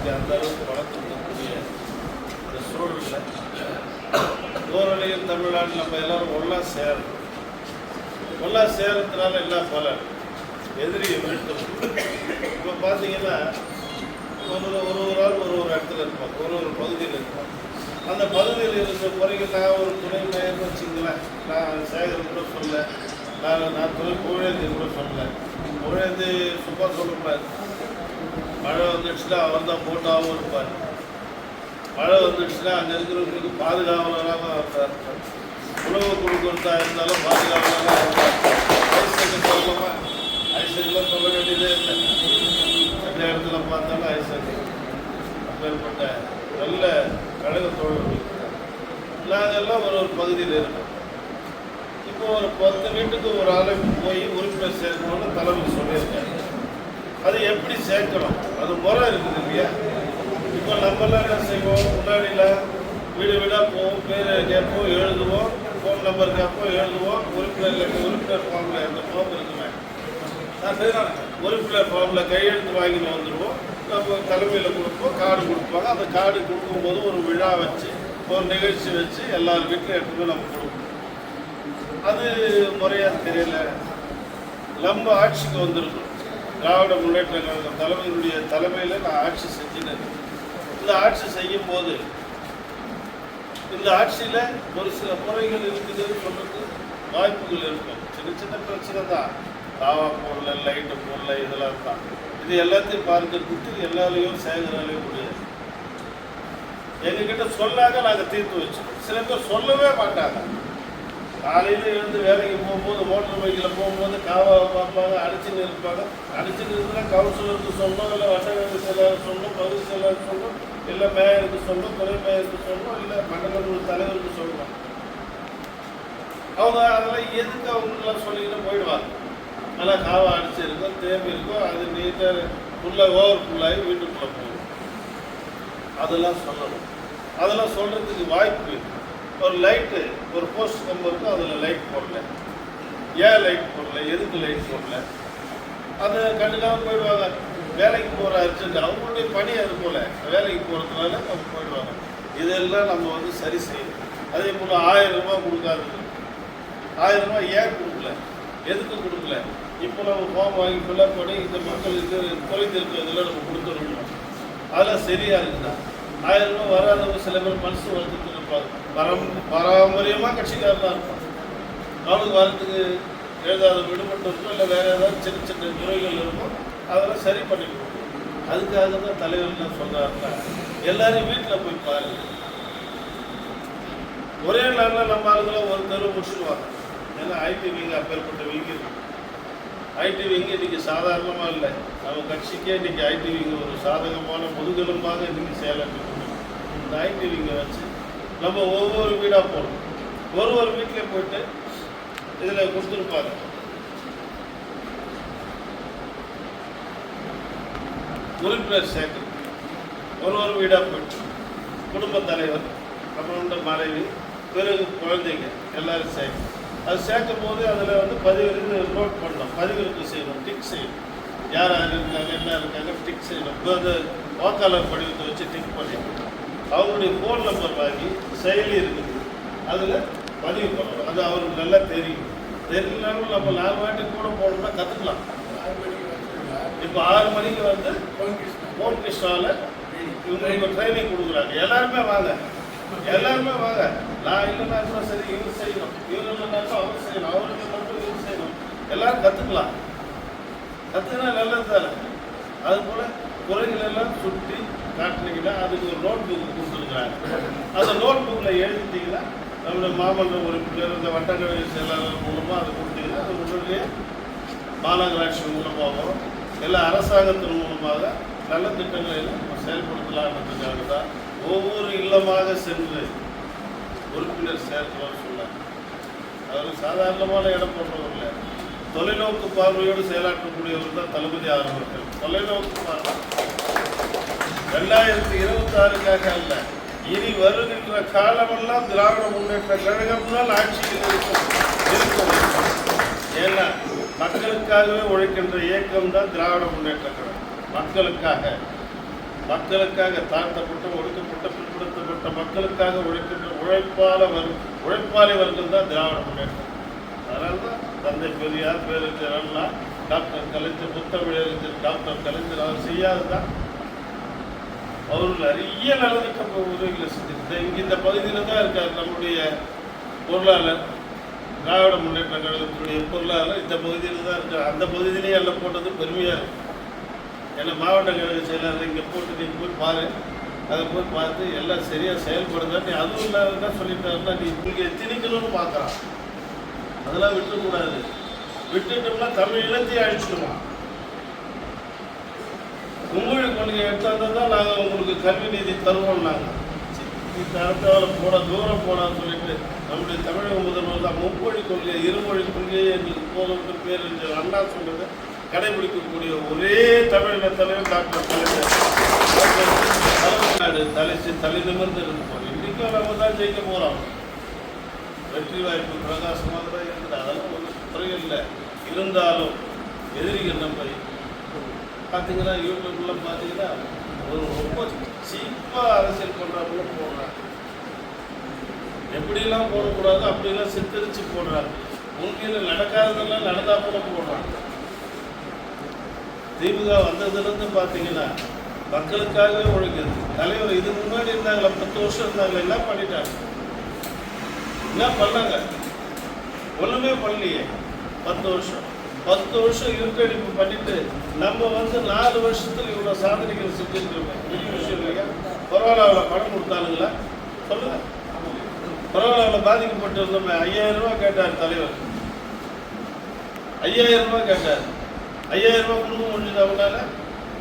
முன்னேற்ற அந்த அளவுக்கு வளர்த்துக்கூடிய இந்த சூழலில் ஓரணியில் தமிழ்நாடு நம்ம எல்லாரும் ஒன்றா சேரணும். ஒன்றா சேரத்தினால என்ன பலன்? எதிரியை வீழ்த்தணும். இப்போ பார்த்தீங்கன்னா ஒரு ஒரு ஒரு ஆள் ஒரு ஒரு இடத்துல இருப்பாங்க. ஒரு ஒரு பகுதியில் இருப்பாங்க. அந்த பகுதியில் இருந்த குறைக்கு நான் ஒரு துணை மேயர்னு வச்சுங்களேன் நான் சேகர் கூட சொல்ல நான் நான் துணை புகழேந்தி கூட சொல்லலை. புகழேந்தி சும்மா சொல்லக்கூடாது மழை வந்துடுச்சுன்னா அவர் தான் போட்டாவும் இருப்பார். மழை வந்துடுச்சுன்னா அங்கே இருக்கிறவங்களுக்கு பாதுகாவலராக இருப்பார். உணவு கொடுக்குறதா இருந்தாலும் பாதுகாவலராக இருப்பார். ஐசக்கு சொல்லலாமா ஐசக்குலாம் சொல்ல வேண்டியதே இல்லை. எந்த இடத்துல பார்த்தாலும் ஐசக்கு அப்பேற்பட்ட நல்ல கழக தோழர்கள் நாங்கெல்லாம் ஒரு ஒரு பகுதியில் இருக்கோம். இப்போ ஒரு பத்து வீட்டுக்கு ஒரு ஆளை போய் உறுப்பினர் சேர்க்கணும்னு தலைமை சொல்லியிருக்காங்க அது எப்படி சேர்க்கணும்? அது முறை இருக்குது இல்லையா? இப்போ நம்மெல்லாம் என்ன செய்வோம்? முன்னாடியில் வீடு வீடாக போவோம் பேர் கேட்போம் எழுதுவோம் ஃபோன் நம்பர் கேட்போம் எழுதுவோம் உறுப்பினர் உறுப்பினர் ஃபார்மில் எந்த ஃபார்ம் இருக்குமே. உறுப்பினர் ஃபார்மில் கையெழுத்து வாங்கிட்டு வந்துடுவோம் நம்ம தலைமையில் கொடுப்போம் கார்டு கொடுப்பாங்க. அந்த கார்டு கொடுக்கும்போது ஒரு விழா வச்சு ஒரு நிகழ்ச்சி வச்சு எல்லார் வீட்டிலும் எடுத்துகிட்டு நம்ம கொடுப்போம். அது முறையாக தெரியல. நம்ம ஆட்சிக்கு வந்துருக்கோம். திராவிட முன்னேற்ற கழக தலைமையினுடைய தலைமையில் நான் ஆட்சி செஞ்சுட்டேன் இந்த ஆட்சி செய்யும் போது இந்த ஆட்சியில் ஒரு சில முறைகள் இருக்குதுன்னு சொல்றது வாய்ப்புகள் இருக்கும். சின்ன சின்ன பிரச்சனை தான். தாவா போடல லைட்டு போடல இதெல்லாம் தான். இது எல்லாத்தையும் பார்க்கறதுக்கு எல்லாரையும் சேகராலையும் முடியாது. எங்ககிட்ட சொல்லாங்க நாங்கள் தீர்த்து வச்சோம் சில பேர் சொல்லவே மாட்டாங்க. காலையில் எழுந்து வேலைக்கு போகும்போது மோட்டர் பைக்கில் போகும்போது காவாவை பார்ப்பாங்க அடிச்சுன்னு இருப்பாங்க. அடிச்சுன்னு இருந்தால் கவுன்சிலருக்கு சொன்னோம் இல்லை வட்டகருக்கு செயலாளர் சொன்னோம் பகுதி செயலாளர் சொன்னோம் இல்லை மேயருக்கு சொன்னோம் துறை மேயருக்கு சொன்னோம் இல்லை மண்டல தலைவருக்கு சொல்லணும் அவங்க அதெல்லாம் எதுக்கு அவங்களாம் சொல்லிக்கிட்டு போயிடுவாங்க. ஆனால் காவா அடிச்சிருக்கோம் தேம்பி இருக்கும் அது நீட்டாக ஃபுல்லாக ஓவர் ஃபுல்லாகி வீட்டுக்குள்ளே போகும். அதெல்லாம் சொல்லணும். அதெல்லாம் சொல்கிறதுக்கு வாய்ப்பு இருக்கு. ஒரு லைட்டு ஒரு போஸ்ட் கம்பு இருக்கும் அதில் லைட் போடல. ஏன் லைட் போடல? எதுக்கு லைட் போடல? அதை கண்டுக்காமல் போயிடுவாங்க. வேலைக்கு போகிற அர்ஜென்ட் அவங்களுடைய பணி அது போல். வேலைக்கு போகிறதுனால அவங்க போயிடுவாங்க. இதெல்லாம் நம்ம வந்து சரி செய்யணும். அதே போல் ஆயிரம் ரூபாய் கொடுக்காது ஆயிரம் ரூபாய் ஏன் கொடுக்கல? எதுக்கு கொடுக்கல? இப்போ நம்ம ஃபார்ம் வாங்கி ஃபுல்லாக பண்ணி இந்த மக்களுக்கு தொலைத்திருக்கிறதுல நம்ம கொடுத்துருக்கணும் அதெல்லாம் சரியாக இருக்குதா? ஆயிரம் ரூபாய் வராதவங்க சில பேர் மனசு வளர்த்துட்டு இருப்பாங்க. பரம் பாரம்பரியமாக கட்சிக்காரர் தான் இருப்பான் அவனுக்கு வரத்துக்கு எழுதாத விடுபட்டு இருக்கும் இல்லை வேறு ஏதாவது சின்ன சின்ன துறைகள் இருக்கும் அதெல்லாம் சரி பண்ணிக்கணும் அதுக்காக தான் தலைவர் என்ன சொல்றாருன்னா எல்லாரையும் வீட்டில் போய் பாருங்க. ஒரே நாளில் நம்ம ஆளுங்களை ஒரு தடவை முடிச்சுடுவாங்க ஏன்னா ஐடி விங்க அப்பேற்பட்ட விங்க இருக்கு. ஐடி விங்க இன்னைக்கு சாதாரணமாக இல்லை. நம்ம கட்சிக்கே இன்னைக்கு ஐடி விங்க ஒரு சாதகமான முதுகெலும்பாக இன்னைக்கு செயலாற்றி இந்த ஐடி விங்க வச்சு நம்ம ஒவ்வொரு வீடாக போகணும் ஒரு ஒரு வீட்டிலே போயிட்டு இதில் கொடுத்துருப்பாங்க உறுப்பினர் சேர்க்கணும் ஒரு ஒரு வீடாக போயிட்டு குடும்ப தலைவர் நம்மளோட மனைவி பிறகு குழந்தைங்க எல்லாரும் சேர்க்கணும் அது சேர்க்கும் போது அதில் வந்து பதிவு நோட் பண்ணணும். பதிவிறக்கம் செய்யணும். டிக் செய்யணும். யார் யார் இருக்காங்க என்ன இருக்காங்க டிக் செய்யணும். இப்போ அந்த வாக்காளர் படிவத்தை வச்சு டிக் பண்ணிக்கணும் அவங்களுடைய ஃபோன் நம்பர் வாங்கி செயலி இருக்குது. அதில் பதிவு பண்ணணும். அது அவருக்கு நல்லா தெரியும். தெரியலனாலும் நம்ம நாலு வாட்டி கூட போகணும்னா கற்றுக்கலாம் இப்போ ஆறு மணிக்கு வந்து ஃபோன் கிருஷ்ணாவில் இவங்களுக்கு ட்ரைனிங் கொடுக்குறாங்க. எல்லாருமே வாங்க. எல்லாருமே வாங்க. நான் இல்லைன்னா கூட சரி இவர் செய்யணும். இவர் இல்லைனாலும் அவர் செய்யணும். அவருக்கு மட்டும் இவர் செய்யணும். எல்லாரும் கற்றுக்கலாம் கற்றுக்கினா நல்லது தானே அது போல் குறைகள் எல்லாம் சுற்றி காட்டினீங்கன்னா அதுக்கு ஒரு நோட் புக் கொடுத்துருக்குறாங்க அந்த நோட் புக்கில் எழுதிட்டீங்கன்னா நம்மளுடைய மாமன்ற உறுப்பினர் இந்த வட்டக்கழக செயலாளர் மூலமாக அதை கொடுத்தீங்கன்னா அது உடனே மாநகராட்சி மூலமாகவும் எல்லா அரசாங்கத்தின் மூலமாக நல்ல திட்டங்களை நம்ம செயல்படுத்தலான்றதுக்காக தான் ஒவ்வொரு இல்லமாக சென்று உறுப்பினர் சேர்க்கலாம்னு சொன்னாங்க. அவர் சாதாரணமான இடம் போன்றவர் இல்லை. தொலைநோக்கு பார்வையோடு செயலாற்றக்கூடியவர் தான் தளபதி ஆரம்பர்கள் தொலைநோக்கு பார்வை. ரெண்டாயிரத்தி இருபத்தி ஆறுக்காக அல்ல. இனி வருகின்ற காலமெல்லாம் திராவிட முன்னேற்ற கழகம்னால் ஆட்சியில் இருக்கும். இருக்கும். ஏன்னா மக்களுக்காகவே உழைக்கின்ற இயக்கம் தான் திராவிட முன்னேற்ற கழகம். மக்களுக்காக. மக்களுக்காக தாழ்த்தப்பட்ட ஒடுக்கப்பட்ட பிற்படுத்தப்பட்ட மக்களுக்காக உழைக்கின்ற உழைப்பாள வரு உழைப்பாளி வர்க்கம் தான் திராவிட முன்னேற்றம் அதனால தான் தந்தை பெரியார் பேரறிஞர் அண்ணா டாக்டர் கலைஞர் புத்தமிழறிஞர் டாக்டர் கலைஞர் அவர் செய்யாததான் அவர்கள் நிறைய நலத்திட்ட உதவிகளை செஞ்சிருக்கு இங்கே இந்த பகுதியில் தான் இருக்கார் நம்முடைய பொருளாளர் திராவிட முன்னேற்ற கழகத்தினுடைய பொருளாளர். இந்த பகுதியில் தான் இருக்கார். அந்த பகுதியிலேயே எல்லாம் போட்டது பெருமையாக இருக்கும் ஏன்னா மாவட்ட கழக செயலாளர் இங்கே போட்டு நீ போய் பாரு. அதை போய் பார்த்து எல்லாம் சரியாக செயல்படுதா நீ அதுவும் இல்லாத சொல்லிட்டாருன்னா நீ உங்களுக்கு எத்தினிக்கணும்னு பார்க்குறான். அதெல்லாம் விட்டுக்கூடாது விட்டுட்டோம்னா தமிழ் இனத்தையே அழிச்சிடுவான். நீங்கள் கொள்கை தான் நாங்கள் உங்களுக்கு கல்வி நிதி தருவோம் நாங்கள் போட தூரம் போனான்னு சொல்லிட்டு நம்முடைய தமிழக முதல்வர் தான் மும்மொழி கொள்கை இருமொழி கொள்கையை எங்களுக்கு போதும் பேர் என்று அண்ணா சொன்னதை கடைபிடிக்கக்கூடிய ஒரே தமிழக தலைவர் டாக்டர் தமிழ்நாடு தலைச்சு தலை நிமிர்ந்து இருப்போம் இன்றைக்கும் நம்ம தான் ஜெயிக்க போகிறோம் வெற்றி வாய்ப்பு பிரகாசமாக தான் இருக்குது. அதெல்லாம் ஒன்றும் குறையில்லை. இல்லை இருந்தாலும் எதிரிகள் நம்ம பார்த்தீங்கன்னா யூடியூப்ல பார்த்தீங்கன்னா ஒரு ரொம்ப சீப்பாக அரசியல் பண்ணுறாப்புல போடுறாங்க. எப்படிலாம் போடக்கூடாது அப்படிலாம் சித்தரித்து போடுறாங்க. உண்மையில் நடக்காததெல்லாம் நடந்தா கூட போடுறாங்க. திமுக வந்ததுலேருந்து பார்த்தீங்கன்னா மக்களுக்காகவே உழைக்கிறது தலைவர் இதுக்கு முன்னாடி இருந்தாங்களா பத்து வருஷம் இருந்தாங்களா என்ன பண்ணிட்டாங்க? என்ன பண்ணாங்க? ஒண்ணுமே பண்ணலையே பத்து வருஷம். பத்து வருஷம் இருக்கடிப்பு பண்ணிட்டு நம்ம வந்து நாலு வருஷத்துல இவ்வளவு சாதனைகள் செஞ்சிருக்கோம் பெரிய விஷயம் இல்லையா? கொரோனாவில் பணம் கொடுத்தானுங்களா? சொல்லுங்க. கொரோனாவில் பாதிக்கப்பட்டு இருந்தோமே ஐயாயிரம் ரூபாய் கேட்டார் தலைவர். ஐயாயிரம் ரூபாய் கேட்டார். ஐயாயிரம் ரூபாய் கொடுக்க முடிஞ்சது அவங்களால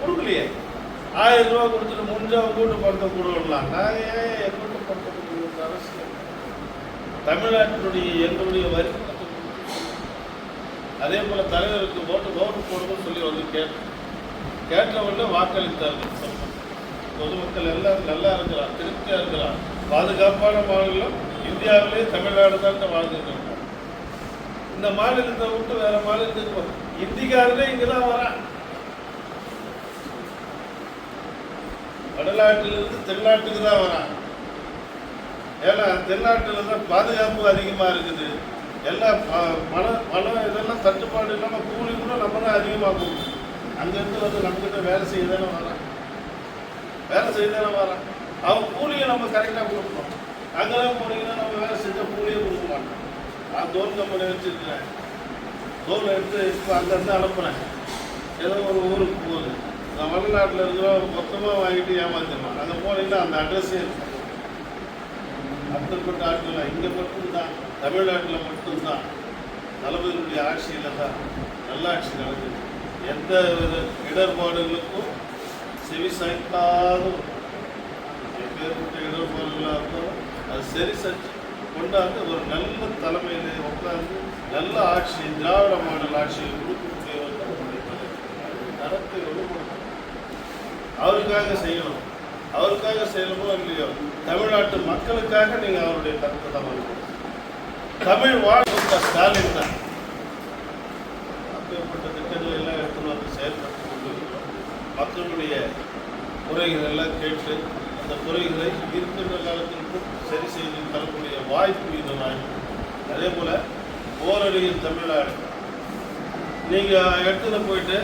கொடுக்கலையே. ஆயிரம் ரூபாய் கொடுத்துட்டு முடிஞ்சா கூட்டு பணத்தை கொடுக்கலாம் நான் ஏன் கூட்டு பணத்தை கொடுக்கணும் அரசியல் தமிழ்நாட்டினுடைய எங்களுடைய வரி அதே போல தலைவருக்கு ஓட்டு ஓட்டு போடுவோம் சொல்லி வந்து கேட்டேன் கேட்டவுடனே உடனே வாக்களித்தார்கள். பொதுமக்கள் எல்லாம் நல்லா இருக்கிறான் திருப்தியா இருக்கிறான் பாதுகாப்பான மாநிலம் இந்தியாவிலே தமிழ்நாடு தான் வாழ்ந்துட்டு இந்த மாநிலத்தை விட்டு வேற மாநிலத்துக்கு இந்திக்காரனே இங்கதான் வரான். வடநாட்டிலிருந்து தென்னாட்டுக்கு தான் வரான். ஏன்னா தென்னாட்டில் தான் பாதுகாப்பு அதிகமாக இருக்குது. எல்லாம் ப- பணம் இதெல்லாம் தட்டுப்பாடு இல்லாமல் கூலி கூட நம்ம தான் அதிகமாக கொடுக்கணும் அங்கேருந்து வந்து நம்மக்கிட்ட வேலை செய்ய தானே வரான். வேலை செய்ய தானே வரான். அவன் கூலியை நம்ம கரெக்டாக கொடுக்கணும். அங்கெல்லாம் போனீங்கன்னா நம்ம வேலை செஞ்சால் கூலியே கொடுக்க மாட்டோம். நான் தோல் கம்பெனி வச்சுருக்கிறேன். தோல் எடுத்து இப்போ அங்கேருந்து அனுப்புனேன் ஏதோ ஒரு ஊருக்கு போகுது. நான் வடநாட்டில் இருக்கிறோம் மொத்தமாக வாங்கிட்டு ஏமாத்திடுவான். அங்கே போனீங்கன்னா அந்த அட்ரஸே இருக்கும். அப்படிப்பட்ட ஆட்கள் இங்கே மட்டும்தான் தமிழ்நாட்டில் மட்டும்தான் தளபதியினுடைய ஆட்சியில் தான் நல்லாட்சி நடக்குது. எந்த வித இடர்பாடுகளுக்கும் செவி சாய்க்காத எப்பேற்பட்ட இடர்பாடுகளாக இருந்தாலும் அது சரி செஞ்சு கொண்டாந்து ஒரு நல்ல தலைமையிலே உட்காந்து நல்ல ஆட்சி திராவிட மாடல் ஆட்சியை கொடுக்கக்கூடியவர் தான் தரத்தை வலுப்படுத்தணும் அவருக்காக செய்யணும். அவருக்காக செய்யணுமோ இல்லையோ? தமிழ்நாட்டு மக்களுக்காக நீங்க அவருடைய கருத்தை தான் தமிழ் வாழ்ந்த ஸ்டாலின் தான். அப்பேற்பட்ட திட்டங்கள் எல்லாம் எடுத்துன்னு வந்து செயல்பட்டு கொண்டிருக்கிறோம் மக்களுடைய குறைகள் எல்லாம் கேட்டு அந்த குறைகளை இருக்கின்ற காலத்திற்கும் சரி செய்து தரக்கூடிய வாய்ப்பு இது வாய்ப்பு அதே போல ஓரடியில் தமிழ்நாடு. நீங்கள் இடத்துல போயிட்டு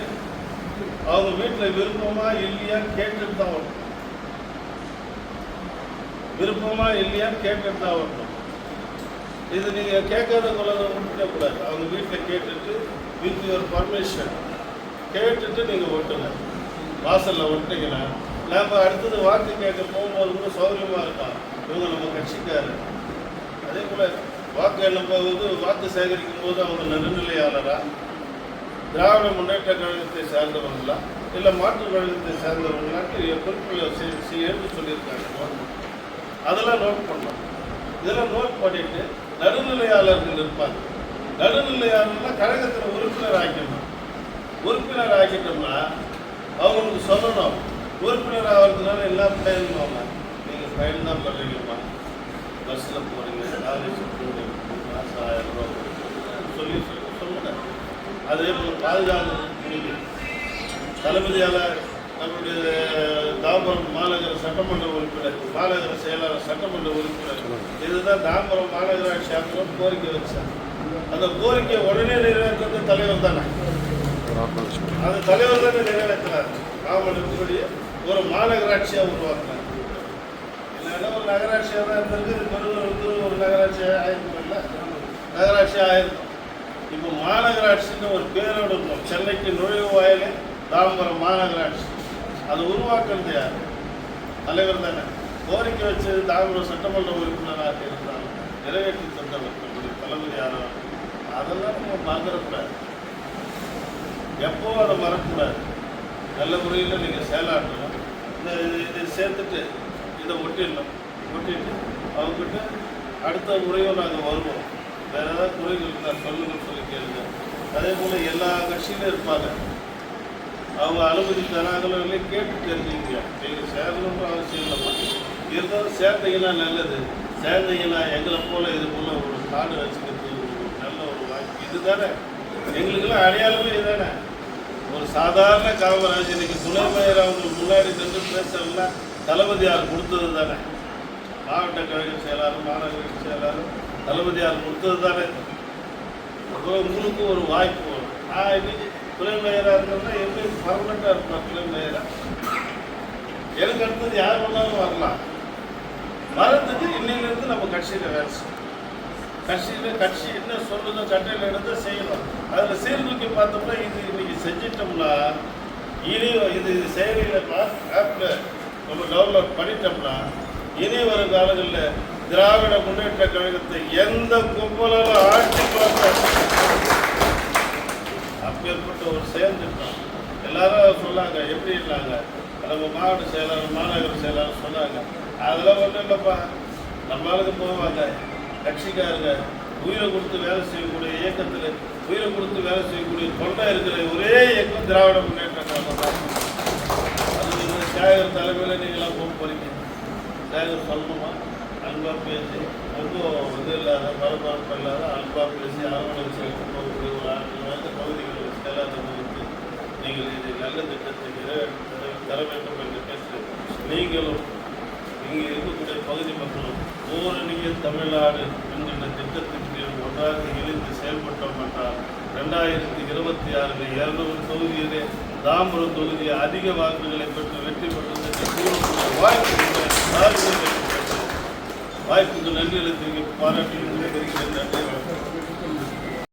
அவங்க வீட்டில் விருப்பமா இல்லையா கேட்டுட்டு தான் வரணும். விருப்பமா இல்லையா கேட்டுட்டு தான் வரணும் இது நீங்க கேட்காத கொள்ளாத விட்டுடக்கூடாது அவங்க வீட்டில் கேட்டுட்டு வித் யுவர் பர்மிஷன் கேட்டுட்டு நீங்க ஒட்டுங்க. வாசல்ல ஒட்டிங்கன்னா நாம் அடுத்தது வாக்கு கேட்க போகும்போது கூட சௌகரியமா இருக்கான் இவங்க நம்ம கட்சிக்காரு அதே போல வாக்கு என்ன போகுது வாக்கு சேகரிக்கும் போது அவங்க நடுநிலையாளரா? திராவிட முன்னேற்ற கழகத்தை சேர்ந்தவங்களா? இல்லை மாற்று கழகத்தை சேர்ந்தவங்களாட்டு குறிப்பில் எடுத்து சொல்லியிருக்காங்க. அதெல்லாம் நோட் பண்ணணும். இதெல்லாம் நோட் பண்ணிட்டு நடுநிலையாளர்கள் இருப்பாங்க நடுநிலையாளர்னா கழகத்தில் உறுப்பினர் ஆக்கிடணும். உறுப்பினர் ஆக்கிட்டோம்னா அவங்களுக்கு சொல்லணும். உறுப்பினர் ஆகிறதுனால எல்லா பிரயோஜனம் நீங்கள் பயன் தான் பண்ணுறீங்கம்மா பஸ்ஸில் போகிறீங்க காலேஜ் போகிறீங்க மாதம் ஆயிரம் ரூபா சொல்லி சொல்லி சொல்லுங்க. அதே போல் பாதுகாப்பு முடிவு தளபதியால் நம்முடைய தாம்பரம் மாநகர சட்டமன்ற உறுப்பினர் மாநகர செயலாளர் சட்டமன்ற உறுப்பினர். இதுதான் தாம்பரம் மாநகராட்சி ஆட்சியில் கோரிக்கை வச்சார் அந்த கோரிக்கை உடனே நிறைவேற்றது தலைவர் தானே. அந்த தலைவர் தானே நிறைவேற்றினார் மாமல்லபடி ஒரு மாநகராட்சியாக உருவாக்குனார் இல்லைன்னா ஒரு நகராட்சியாக தான் இருந்திருக்கு. இது பெருவர் வந்து ஒரு நகராட்சியாக ஆயிருக்கும்ல நகராட்சியாக ஆயிருக்கும். இப்போ மாநகராட்சின்னு ஒரு பேரோடு சென்னைக்கு நுழைவு வாயிலே தாம்பரம் மாநகராட்சி. அது உருவாக்குறது யார்? தலைவர் தானே. கோரிக்கை வச்சு தாமிர சட்டமன்ற உறுப்பினராக இருந்தாலும் நிறைவேற்றி தந்தவர் நம்முடைய தளபதி யாரோ? அதெல்லாம் நம்ம மறந்துடக்கூடாது எப்போ அதை மறக்கக்கூடாது. நல்ல முறையில் நீங்கள் செயலாற்றணும். இந்த இது இதை சேர்த்துட்டு இதை ஒட்டிடணும். ஒட்டிட்டு அவங்ககிட்ட அடுத்த முறையும் நாங்கள் வருவோம். வேறு ஏதாவது குறைகள் இருந்தால் சொல்லுங்கள் சொல்லி கேளுங்க. அதே போல் எல்லா கட்சியிலும் இருப்பாங்க. அவங்க அனுமதி தராங்களோ இல்லை கேட்டு தெரிஞ்சுங்க நீங்கள் சேரணுன்ற அவசியம் இல்லைம்மா. இருந்தாலும் சேர்ந்தீங்கன்னா நல்லது. சேர்ந்தீங்கன்னா எங்களை போல இது போல ஒரு காடு வச்சுக்கிறது நல்ல ஒரு வாய்ப்பு இதுதானே? எங்களுக்கெல்லாம் அடையாளமே இதுதானே? ஒரு சாதாரண காமராஜ் இன்னைக்கு துணைமையர் அவங்க முன்னாடி நின்று பேசலாம் தளபதியார் கொடுத்தது தானே? மாவட்ட கழக செயலாளர் மாநகர செயலாளர் தளபதியார் கொடுத்தது தானே? அப்போ உங்களுக்கு ஒரு வாய்ப்பு வரும். நான் இன்னைக்கு துணை மேயராக இருந்தோம்னா எப்படி பர்மனெண்ட்டாக இருக்கலாம் துணை மேயராக எனக்கு அடுத்தது யார் வேணாலும் வரலாம். வரதுக்கு இன்னிலிருந்து நம்ம கட்சியில் வேலை செய்யணும். கட்சியில் கட்சி என்ன சொல்லுதோ கட்டையில் எடுத்து செய்யணும். அதில் சீர்தூக்கி பார்த்தோம்னா இது இன்னைக்கு செஞ்சிட்டோம்னா இனி இது செயலியில் ஆப்பில் நம்ம டவுன்லோட் பண்ணிட்டோம்னா இனி வரும் காலங்களில் திராவிட முன்னேற்ற கழகத்தை எந்த கும்பலாலும் ஆட்சி பார்த்து அப்பேற்பட்ட ஒரு செயல் திட்டம் எல்லாரும் சொன்னாங்க எப்படி இருந்தாங்க? நம்ம மாவட்ட செயலாளர் மாநகர செயலாளர் சொன்னாங்க. அதெல்லாம் ஒன்றும் இல்லைப்பா. நம்ம ஆளுங்க போவாங்க. கட்சிக்காரங்க உயிரை கொடுத்து வேலை செய்யக்கூடிய இயக்கத்தில் உயிரை கொடுத்து வேலை செய்யக்கூடிய தொண்டை இருக்கிற ஒரே இயக்கம் திராவிட முன்னேற்ற கழகம் தான். அது நீங்கள் சேகர் தலைமையில் நீங்களாம் போக போகிறீங்க சேகர் சொல்லணுமா? அன்பாக பேசி ரொம்ப இது இல்லாத பரபரப்பு இல்லாத அன்பாக பேசி அரவணைச்சு எடுத்து போகக்கூடிய ஒரு ஆட்கள் வந்து பகுதிகளில் செயலாளர் வைத்து நீங்கள் இது நல்ல திட்டத்தை நிறைவேற்றி தர- வேண்டும் என்று கேட்டு நீங்களும் இங்கே இருக்கக்கூடிய பகுதி மக்களும் ஓரணிய தமிழ்நாடு என்கின்ற திட்டத்தின் கீழ் ஒன்றாக இணைந்து செயல்பட்டோம் என்றால் ரெண்டாயிரத்தி இருபத்தி ஆறில் இருநூறு தொகுதியிலே தாம்பரம் தொகுதியை அதிக வாக்குகளை பெற்று வெற்றி பெற்றதற்கு வாய்ப்பு வாய்ப்புக்கு நன்றி பாராட்டி பாராட்டி நன்றி